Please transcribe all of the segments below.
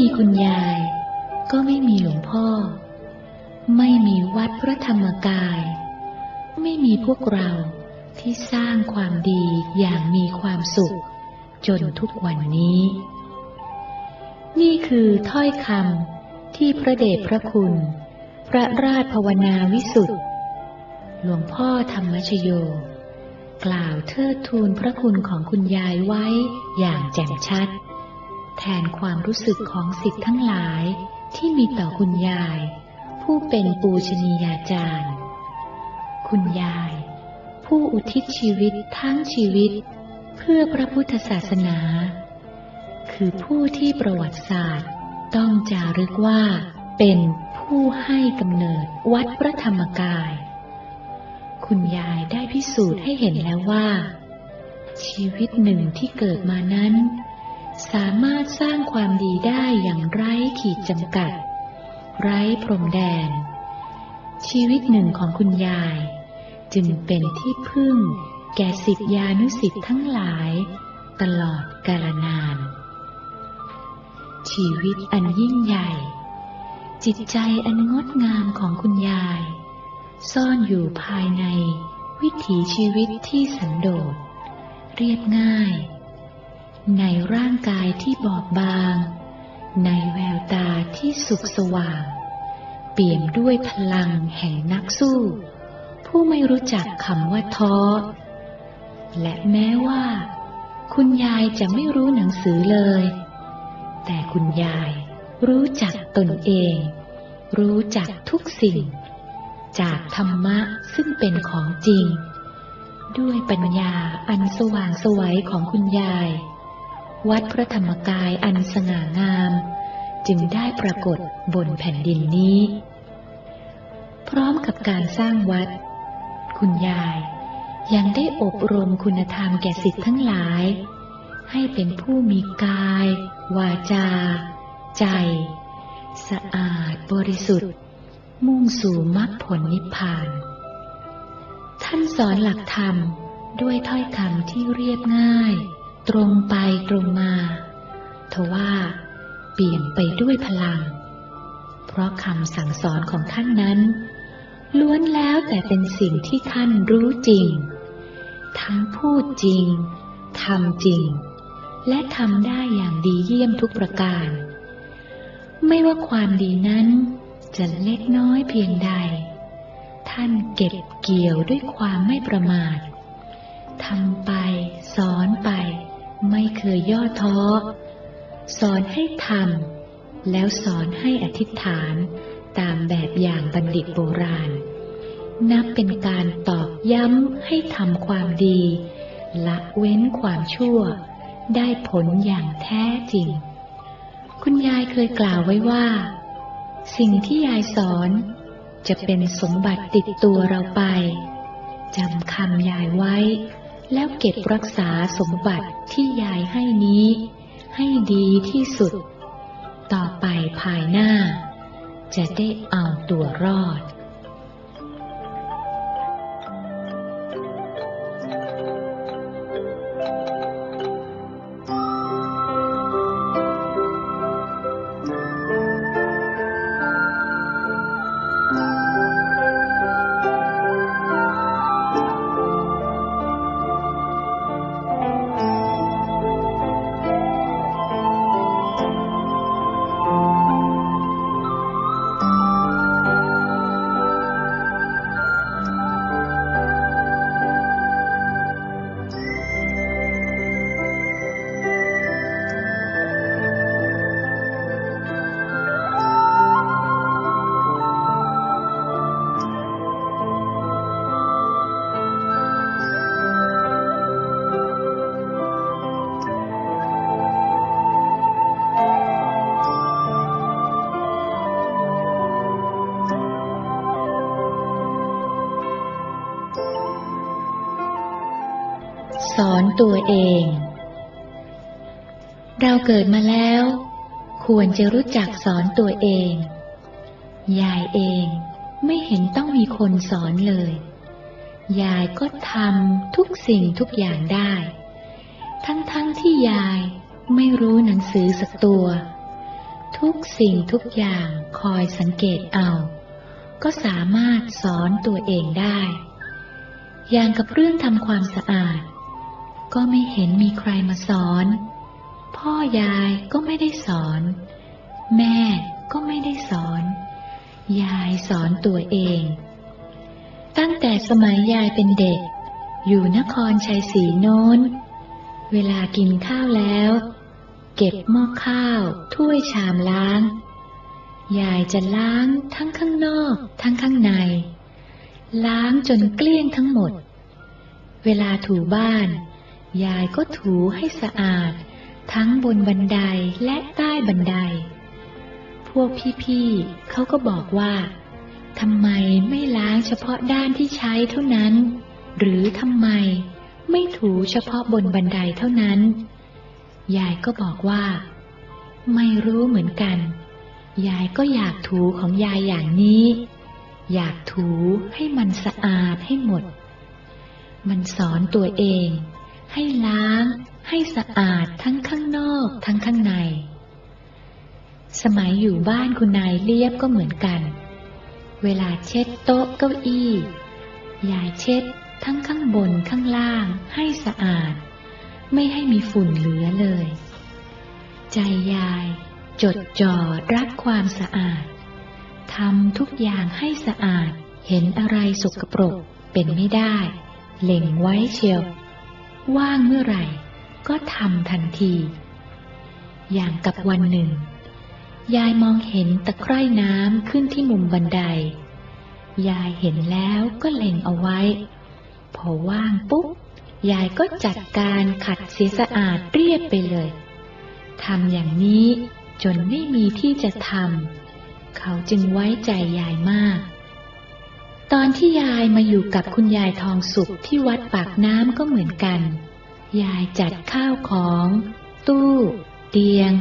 ม่มีคุณยาย ก็ไม่มีหลวงพ่อ ไม่มีวัดพระธรรมกาย ไม่มีพวกเราที่สร้างความดีอย่างมีความสุข จนทุกวันนี้ นี่คือถ้อยคำที่พระเดชพระคุณ พระราชภาวนาวิสุทธ์หลวงพ่อธรรมชโย กล่าวเทิดทูนพระคุณของคุณยายไว้อย่างแจ่มชัด แทนความรู้สึกของสิทธิ์ทั้งหลายที่มีต่อคุณยาย ผู้เป็นปูชนียาจารย์ คุณยาย ผู้อุทิศชีวิตทั้งชีวิต เพื่อพระพุทธศาสนา คือผู้ที่ประวัติศาสตร์ ต้องจารึกว่าเป็นผู้ให้กำเนิดวัดพระธรรมกาย คุณยายได้พิสูจน์ให้เห็นแล้วว่า ชีวิตหนึ่งที่เกิดมานั้น สามารถสร้างความดีได้อย่างไร้ขีดจำกัด ไร้พรมแดน ชีวิตหนึ่งของคุณยาย จึงเป็นที่พึ่ง แก่สิทธิานุสิทธิ์ทั้งหลาย ตลอดกาลนาน ชีวิตอันยิ่งใหญ่ จิตใจอันงดงามของคุณยาย ซ่อนอยู่ภายในวิถีชีวิตที่สันโดษ เรียบง่าย ในร่างกายที่บอบบาง ในแววตาที่สุขสว่าง เปี่ยมด้วยพลังแห่งนักสู้ ผู้ไม่รู้จักคำว่าท้อ และแม้ว่า คุณยายจะไม่รู้หนังสือเลย แต่คุณยายรู้จักตนเอง รู้จักทุกสิ่ง จากธรรมะซึ่งเป็นของจริงด้วยปัญญาอันสว่างสวัยของคุณยาย วัดพระธรรมกายอันสง่างาม จึงได้ปรากฏบนแผ่นดินนี้ พร้อมกับการสร้างวัด คุณยายยังได้อบรมคุณธรรมแก่สิทธิ์ทั้งหลาย ให้เป็นผู้มีกาย วาจา ใจ สะอาดบริสุทธิ์ มุ่งสู่มรรคผลนิพพาน ท่านสอนหลักธรรมด้วยถ้อยคำที่เรียบง่าย ตรงไปตรงมา ทว่าเปลี่ยนไปด้วยพลัง เพราะคำสั่งสอนของท่านนั้น ล้วนแล้วแต่เป็นสิ่งที่ท่านรู้จริง ทั้งพูดจริงทำจริง และทำได้อย่างดีเยี่ยมทุกประการ ไม่ว่าความดีนั้นจะเล็กน้อยเพียงใด ท่านเก็บเกี่ยวด้วยความไม่ประมาททำไป สอนไป ไม่เคยย่อท้อ สอนให้ทำแล้วสอนให้อธิษฐานตามแบบอย่างบัณฑิตโบราณ นับเป็นการตอกย้ำให้ทำความดีละเว้นความชั่ว ได้ผลอย่างแท้จริง คุณยายเคยกล่าวไว้ว่า สิ่งที่ยายสอนจะเป็นสมบัติติดตัวเราไปจำคำยายไว้ แล้วเก็บรักษาสมบัติที่ยายให้นี้ ให้ดีที่สุด ต่อไปภายหน้า จะได้เอาตัวรอด ตัวเอง เราเกิดมาแล้ว ควรจะรู้จักสอนตัวเอง ยายเองไม่เห็นต้องมีคนสอนเลย ยายก็ทำทุกสิ่งทุกอย่างได้ ทั้งๆทที่ยายไม่รู้หนังสือสักตัว ทุกสิ่งทุกอย่างคอยสังเกตเอา ก็สามารถสอนตัวเองได้ อย่างกับเรื่องทำความสะอาด ก็ไม่เห็นมีใครมาสอน พ่อยายก็ไม่ได้สอน แม่ก็ไม่ได้สอน ยายสอนตัวเอง ตั้งแต่สมัยยายเป็นเด็ก อยู่นครชัยศรีโน้น เวลากินข้าวแล้ว เก็บหม้อข้าวถ้วยชามล้าง ยายจะล้างทั้งข้างนอก ทั้งข้างใน ล้างจนเกลี้ยงทั้งหมด เวลาถูบ้าน ยายก็ถูให้สะอาด ทั้งบนบันไดและใต้บันได พวกพี่ๆเขาก็บอกว่าทำไมไม่ล้างเฉพาะด้านที่ใช้เท่านั้น หรือทำไมไม่ถูเฉพาะบนบันไดเท่านั้น ยายก็บอกว่า ไม่รู้เหมือนกัน ยายก็อยากถูของยายอย่างนี้ อยากถูให้มันสะอาดให้หมด มันสอนตัวเอง ให้ล้าง ให้สะอาดทั้งข้างนอกทั้งข้างใน สมัยอยู่บ้านคุณนายเลียบก็เหมือนกัน เวลาเช็ดโต๊ะเก้าอี้ยายเช็ดทั้งข้างบนข้างล่างให้สะอาด ไม่ให้มีฝุ่นเหลือเลย ใจยายจดจ่อรักความสะอาดทำทุกอย่างให้สะอาดเห็นอะไรสกปรกเป็นไม่ได้ เล็งไว้เชียว ว่างเมื่อไหร่ ก็ทำทันที อย่างกับวันหนึ่ง ยายมองเห็นตะไคร่น้ำขึ้นที่มุมบันได ยายเห็นแล้วก็เล็งเอาไว้ พอว่างปุ๊บ ยายก็จัดการขัดเสียสะอาดเรียบไปเลยทำอย่างนี้จนไม่มีที่จะทำ เขาจึงไว้ใจยายมาก ตอนที่ยายมาอยู่กับคุณยายทองสุขที่วัดปากน้ำก็เหมือนกัน ยายจัดข้าวของ ตู้ เตียง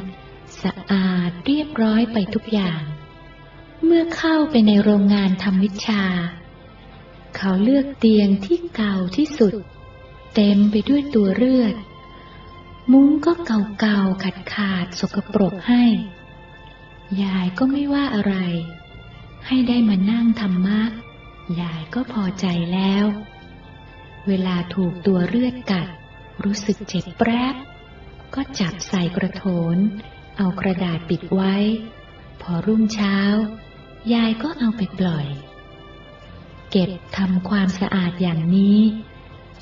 สะอาดเรียบร้อยไปทุกอย่าง เมื่อเข้าไปในโรงงานทำวิชา เขาเลือกเตียงที่เก่าที่สุด เต็มไปด้วยตัวเลือด มุ้งก็เก่าๆขาดขาดสกปรกให้ ยายก็ไม่ว่าอะไร ให้ได้มานั่งธรรมะ ยายก็พอใจแล้ว เวลาถูกตัวเลือดกัด รู้สึกเจ็บแปรบก็จับใส่กระโถน เอากระดาษปิดไว้ พอรุ่งเช้า ยายก็เอาไปปล่อย เก็บทำความสะอาดอย่างนี้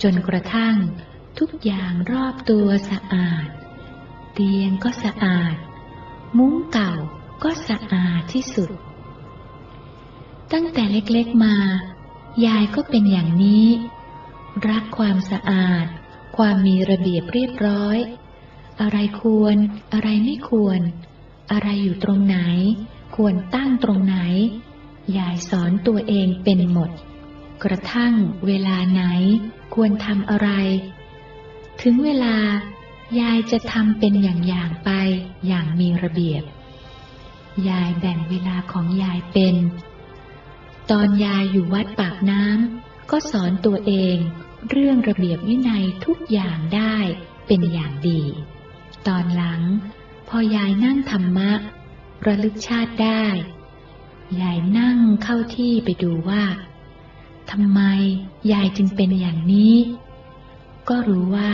จนกระทั่งทุกอย่างรอบตัวสะอาด เตียงก็สะอาด มุ้งเก่าก็สะอาดที่สุด ตั้งแต่เล็กๆมา ยายก็เป็นอย่างนี้ รักความสะอาด ความมีระเบียบเรียบร้อย อะไรควร อะไรไม่ควร อะไรอยู่ตรงไหน ควรตั้งตรงไหน ยายสอนตัวเองเป็นหมด กระทั่งเวลาไหน ควรทำอะไร ถึงเวลายายจะทำเป็นอย่างๆไปอย่างมีระเบียบ ยายแบ่งเวลาของยายเป็น ตอนยายอยู่วัดปากน้ำก็สอนตัวเองเรื่องระเบียบวินัยทุกอย่างได้เป็นอย่างดี ตอนหลัง พอยายนั่งธรรมะ ระลึกชาติได้ ยายนั่งเข้าที่ไปดูว่าทำไมยายจึงเป็นอย่างนี้ ก็รู้ว่า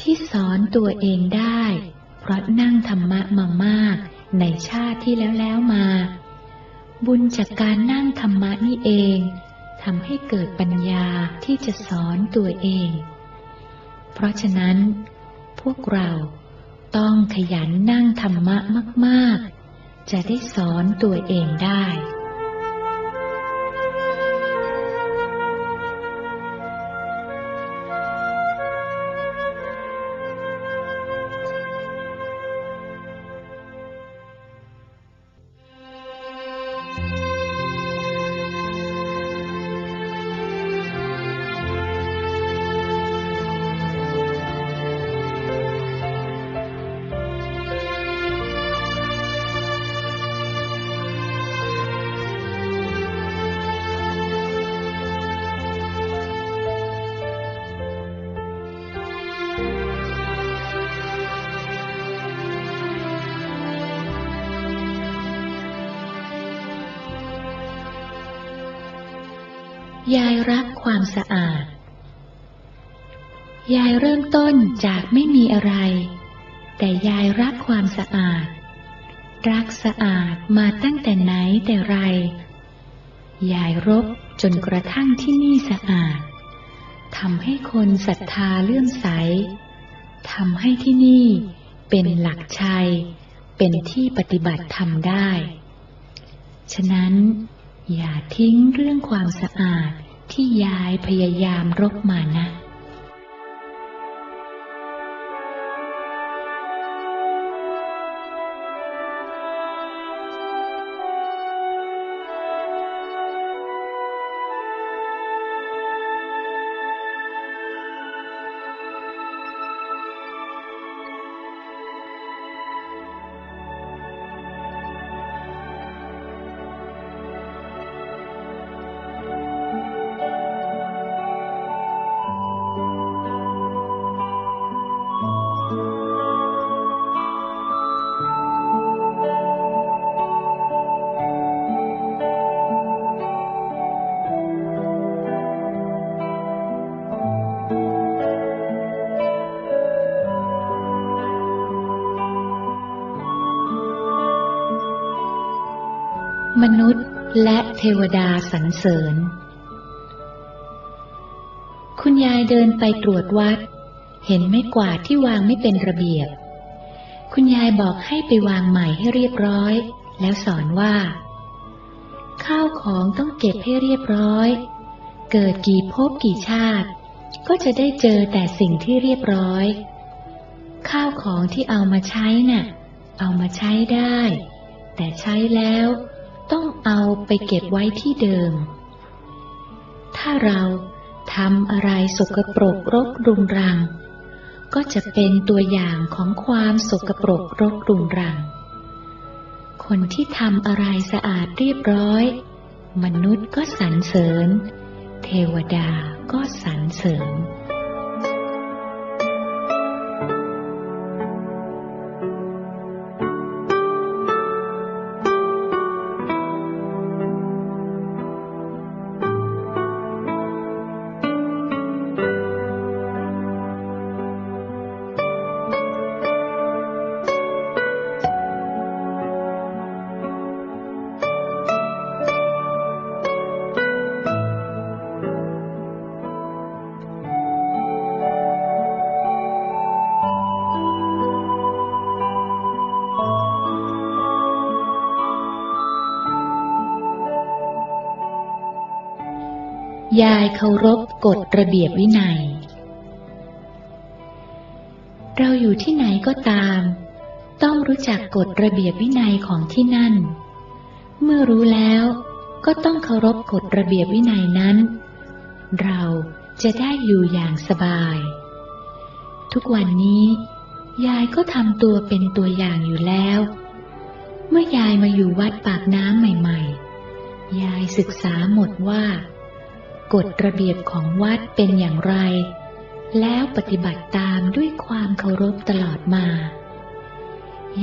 ที่สอนตัวเองได้ เพราะนั่งธรรมะมามากในชาติที่แล้วแล้วมา บุญจากการนั่งธรรมะนี่เองทำให้เกิดปัญญาที่จะสอนตัวเอง เพราะฉะนั้น พวกเราต้องขยันนั่งธรรมะมาก ๆ จะได้สอนตัวเองได้ ยายรักความสะอาด ยายเริ่มต้นจากไม่มีอะไร แต่ยายรักความสะอาด รักสะอาดมาตั้งแต่ไหนแต่ไร ยายรบจนกระทั่งที่นี่สะอาดทำให้คนศรัทธาเลื่อมใส ทำให้ที่นี่เป็นหลักชัย เป็นที่ปฏิบัติธรรมได้ ฉะนั้น อย่าทิ้งเรื่องความสะอาดที่ยายพยายามรบมานะ มนุษย์และเทวดาสรรเสริญ คุณยายเดินไปตรวจวัด เห็นไม่กวาดที่วางไม่เป็นระเบียบ คุณยายบอกให้ไปวางใหม่ให้เรียบร้อย แล้วสอนว่า ข้าวของต้องเก็บให้เรียบร้อย เกิดกี่ภพกี่ชาติ ก็จะได้เจอแต่สิ่งที่เรียบร้อย ข้าวของที่เอามาใช้น่ะ เอามาใช้ได้ แต่ใช้แล้ว ต้องเอาไปเก็บไว้ที่เดิม ถ้าเราทำอะไรสกปรกรกรุงรัง ก็จะเป็นตัวอย่างของความสกปรกรกรุงรัง คนที่ทำอะไรสะอาดเรียบร้อย มนุษย์ก็สรรเสริญ เทวดาก็สรรเสริญ ยายเคารพกฎระเบียบวินัย เราอยู่ที่ไหนก็ตาม ต้องรู้จักกฎระเบียบวินัยของที่นั่น เมื่อรู้แล้วก็ต้องเคารพกฎระเบียบวินัยนั้น เราจะได้อยู่อย่างสบาย ทุกวันนี้ ยายก็ทำตัวเป็นตัวอย่างอยู่แล้ว เมื่อยายมาอยู่วัดปากน้ำใหม่ ๆ ยายศึกษาหมดว่า กฎระเบียบของวัดเป็นอย่างไร แล้วปฏิบัติตามด้วยความเคารพตลอดมา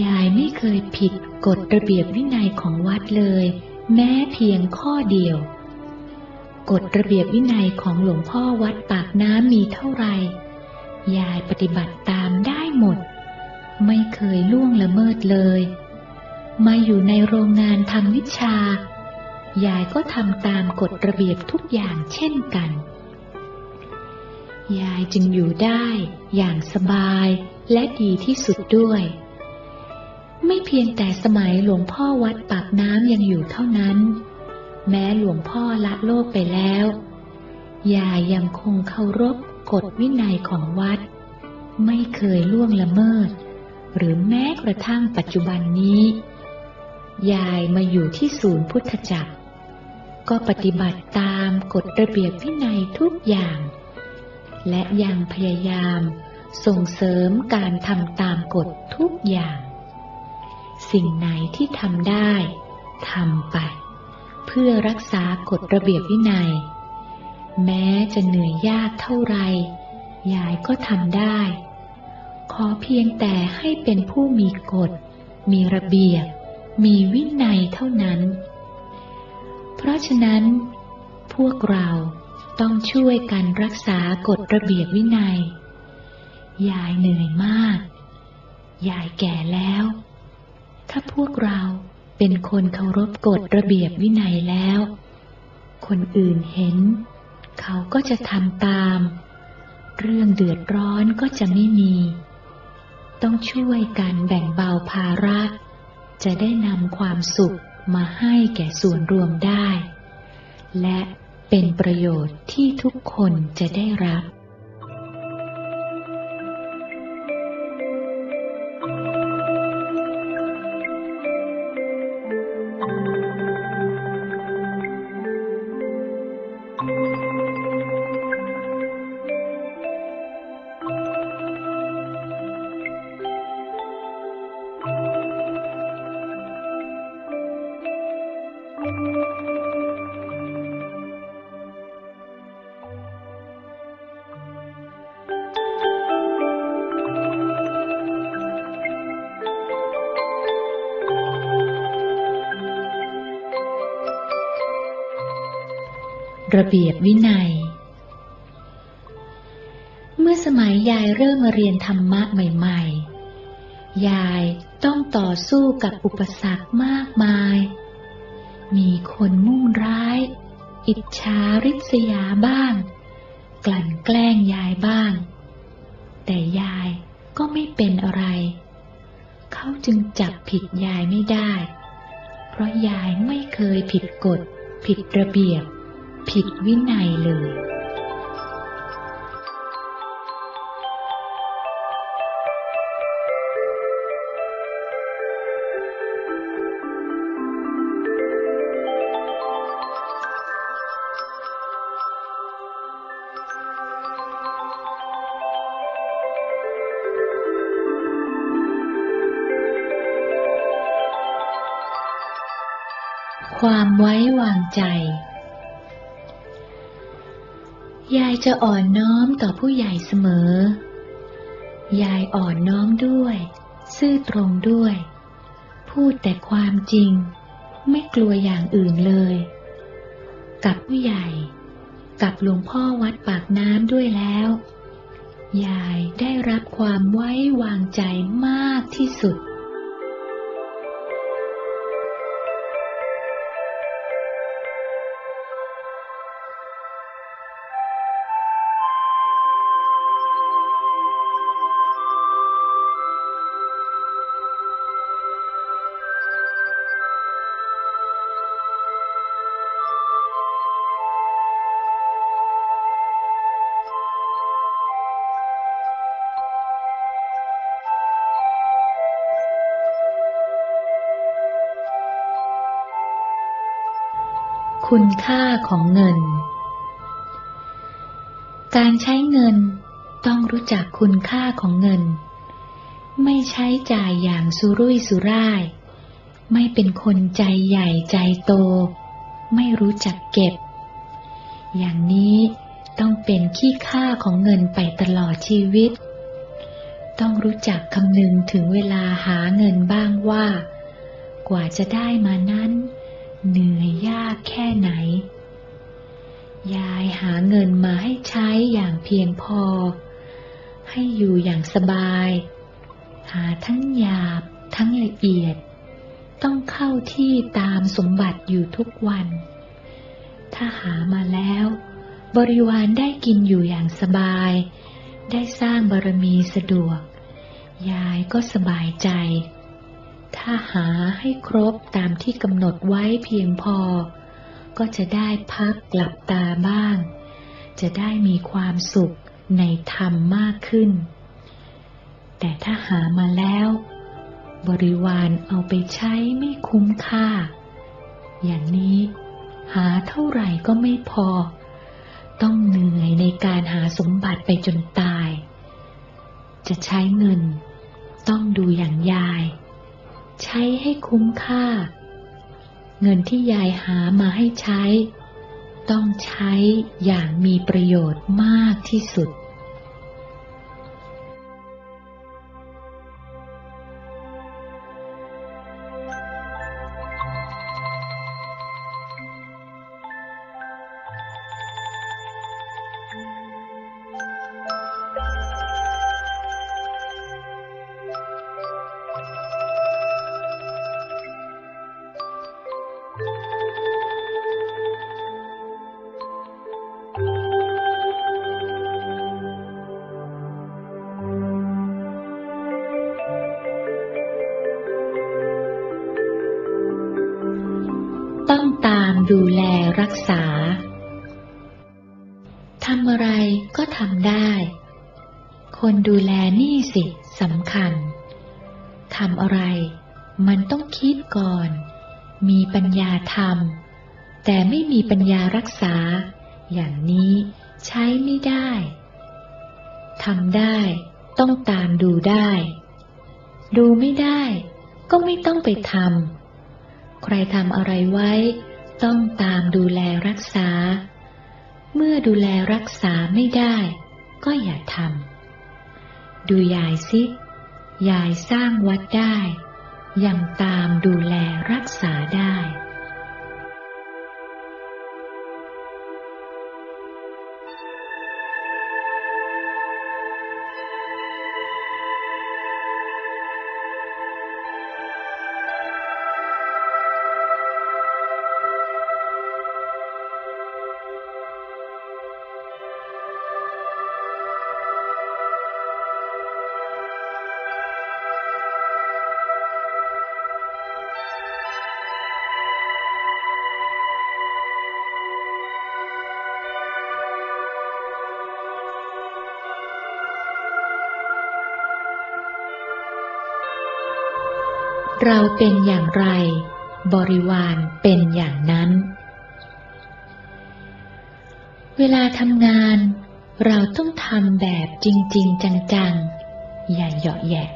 ยายไม่เคยผิดกฎระเบียบวินัยของวัดเลย แม้เพียงข้อเดียว กฎระเบียบวินัยของหลวงพ่อวัดปากน้ำมีเท่าไหร่ ยายปฏิบัติตามได้หมด ไม่เคยล่วงละเมิดเลย มาอยู่ในโรงงานทำวิชา ยายก็ทำตามกฎระเบียบทุกอย่างเช่นกัน ยายจึงอยู่ได้อย่างสบายและดีที่สุดด้วย ไม่เพียงแต่สมัยหลวงพ่อวัดปากน้ำยังอยู่เท่านั้น แม้หลวงพ่อละโลกไปแล้ว ยายยังคงเคารพกฎวินัยของวัด ไม่เคยล่วงละเมิด หรือแม้กระทั่งปัจจุบันนี้ยายมาอยู่ที่ศูนย์พุทธจักร ก็ปฏิบัติตามกฎระเบียบวินัยทุกอย่าง และยังพยายามส่งเสริมการทำตามกฎทุกอย่าง สิ่งไหนที่ทำได้ทำไป เพื่อรักษากฎระเบียบวินัย แม้จะเหนื่อยยากเท่าไร ยายก็ทำได้ ขอเพียงแต่ให้เป็นผู้มีกฎ มีระเบียบ มีวินัยเท่านั้น เพราะฉะนั้น พวกเราต้องช่วยกันรักษากฎระเบียบวินัย ยายเหนื่อยมาก ยายแก่แล้ว ถ้าพวกเราเป็นคนเคารพกฎระเบียบวินัยแล้ว คนอื่นเห็น เขาก็จะทำตาม เรื่องเดือดร้อนก็จะไม่มี ต้องช่วยกันแบ่งเบาภาระ จะได้นำความสุข มาให้แก่ส่วนรวมได้ และเป็นประโยชน์ที่ทุกคนจะได้รับ ระเบียบวินัย เมื่อสมัยยายเริ่มมาเรียนธรรมะใหม่ ๆ ยายต้องต่อสู้กับอุปสรรคมากมาย มีคนมุ่งร้าย อิจฉาริษยาบ้าง กลั่นแกล้งยายบ้าง แต่ยายก็ไม่เป็นอะไร เขาจึงจับผิดยายไม่ได้ เพราะยายไม่เคยผิดกฎ ผิดระเบียบ ผิดวินัยเลย ความไว้วางใจ ยายจะอ่อนน้อมต่อผู้ใหญ่เสมอ ยายอ่อนน้อมด้วย ซื่อตรงด้วย พูดแต่ความจริง ไม่กลัวอย่างอื่นเลย กับผู้ใหญ่ กับหลวงพ่อวัดปากน้ำด้วยแล้ว ยายได้รับความไว้วางใจมากที่สุด คุณค่าของเงิน การใช้เงินต้องรู้จักคุณค่าของเงิน ไม่ใช้จ่ายอย่างสุรุ่ยสุร่าย ไม่เป็นคนใจใหญ่ใจโต ไม่รู้จักเก็บ อย่างนี้ต้องเป็นขี้ค่าของเงินไปตลอดชีวิต ต้องรู้จักคำนึงถึงเวลาหาเงินบ้างว่า กว่าจะได้มานั้น เหนื่อยยากแค่ไหน ยายหาเงินมาให้ใช้อย่างเพียงพอ ให้อยู่อย่างสบาย หาทั้งหยาบทั้งละเอียด ต้องเข้าที่ตามสมบัติอยู่ทุกวัน ถ้าหามาแล้ว บริวารได้กินอยู่อย่างสบาย ได้สร้างบารมีสะดวก ยายก็สบายใจ ถ้าหาให้ครบตามที่กำหนดไว้เพียงพอ ก็จะได้พักหลับตาบ้าง จะได้มีความสุขในธรรมมากขึ้น แต่ถ้าหามาแล้ว บริวารเอาไปใช้ไม่คุ้มค่า อย่างนี้หาเท่าไหร่ก็ไม่พอ ต้องเหนื่อยในการหาสมบัติไปจนตาย จะใช้เงิน ต้องดูอย่างยาย ใช้ให้คุ้มค่า เงินที่ยายหามาให้ใช้ ต้องใช้อย่างมีประโยชน์มากที่สุด ต้องตามดูแลรักษา ทำอะไรก็ทำได้ คนดูแลนี่สิสำคัญ ทำอะไรมันต้องคิดก่อน มีปัญญาทำแต่ไม่มีปัญญารักษา อย่างนี้ใช้ไม่ได้ทำได้ ต้องตามดูได้ ดูไม่ได้ ก็ไม่ต้องไปทำ ใครทำอะไรไว้ ต้องตามดูแลรักษา เมื่อดูแลรักษาไม่ได้ ก็อย่าทำ ดูยายสิ ยายสร้างวัดได้ ยังตามดูแลรักษาได้ เราเป็นอย่างไร บริวารเป็นอย่างนั้น เวลาทำงาน เราต้องทำแบบจริง ๆ จัง ๆ อย่าเหยาะแยะ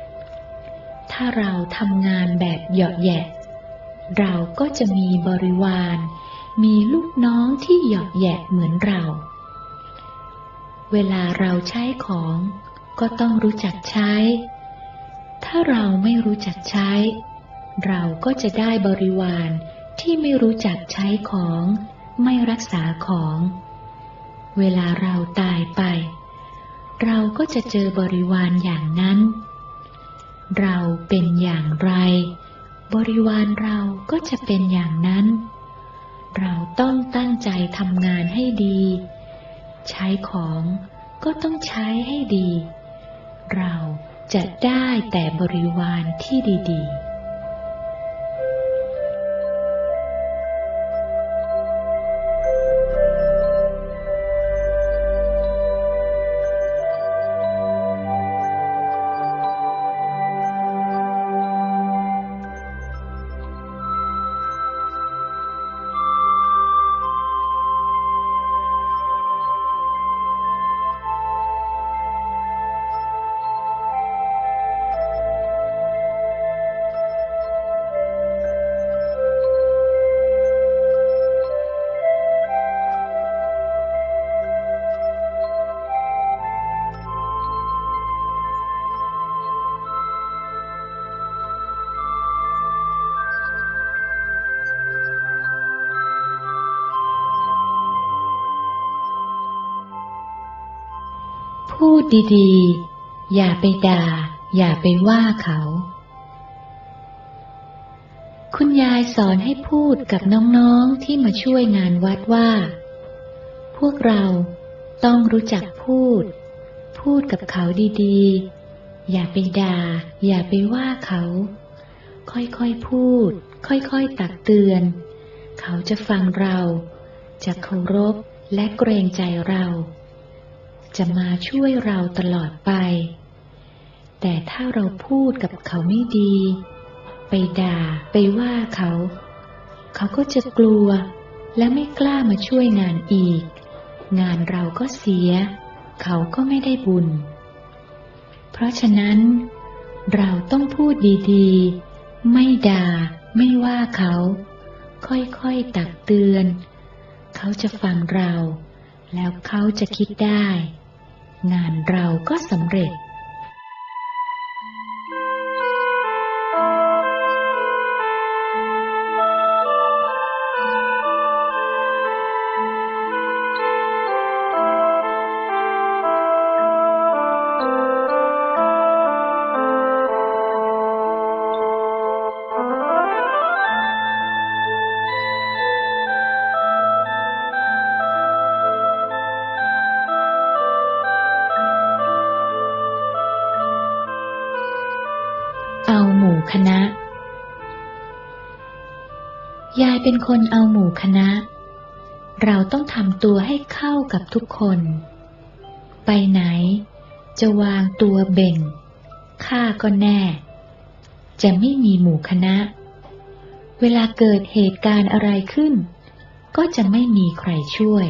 ถ้าเราทำงานแบบเหยาะแยะ เราก็จะมีบริวาร มีลูกน้องที่เหยาะแยะเหมือนเรา เวลาเราใช้ของก็ต้องรู้จักใช้ ถ้าเราไม่รู้จักใช้ เราก็จะได้บริวารที่ไม่รู้จักใช้ของ ไม่รักษาของ เวลาเราตายไป เราก็จะเจอบริวารอย่างนั้น เราเป็นอย่างไร บริวารเราก็จะเป็นอย่างนั้น เราต้องตั้งใจทำงานให้ดี ใช้ของก็ต้องใช้ให้ดี เราจะได้แต่บริวารที่ดี ๆ พูดดีๆ อย่าไปด่า อย่าไปว่าเขา คุณยายสอนให้พูดกับน้องๆที่มาช่วยงานวัดว่า พวกเราต้องรู้จักพูด พูดกับเขาดีๆ อย่าไปด่า อย่าไปว่าเขา ค่อยๆพูด ค่อยๆตักเตือน เขาจะฟังเรา จะเคารพและเกรงใจเรา จะมาช่วยเราตลอดไป แต่ถ้าเราพูดกับเขาไม่ดี ไปด่าไปว่าเขา เขาก็จะกลัวและไม่กล้ามาช่วยงานอีก งานเราก็เสีย เขาก็ไม่ได้บุญ เพราะฉะนั้น เราต้องพูดดีๆ ไม่ด่า ไม่ว่าเขา ค่อยๆตักเตือน เขาจะฟังเรา แล้วเขาจะคิดได้ งานเราก็สำเร็จ เป็นคนเอาหมู่คณะ เราต้องทำตัวให้เข้ากับทุกคน ไปไหน จะวางตัวเบ่งข้าก็แน่ จะไม่มีหมู่คณะ เวลาเกิดเหตุการณ์อะไรขึ้น ก็จะไม่มีใครช่วย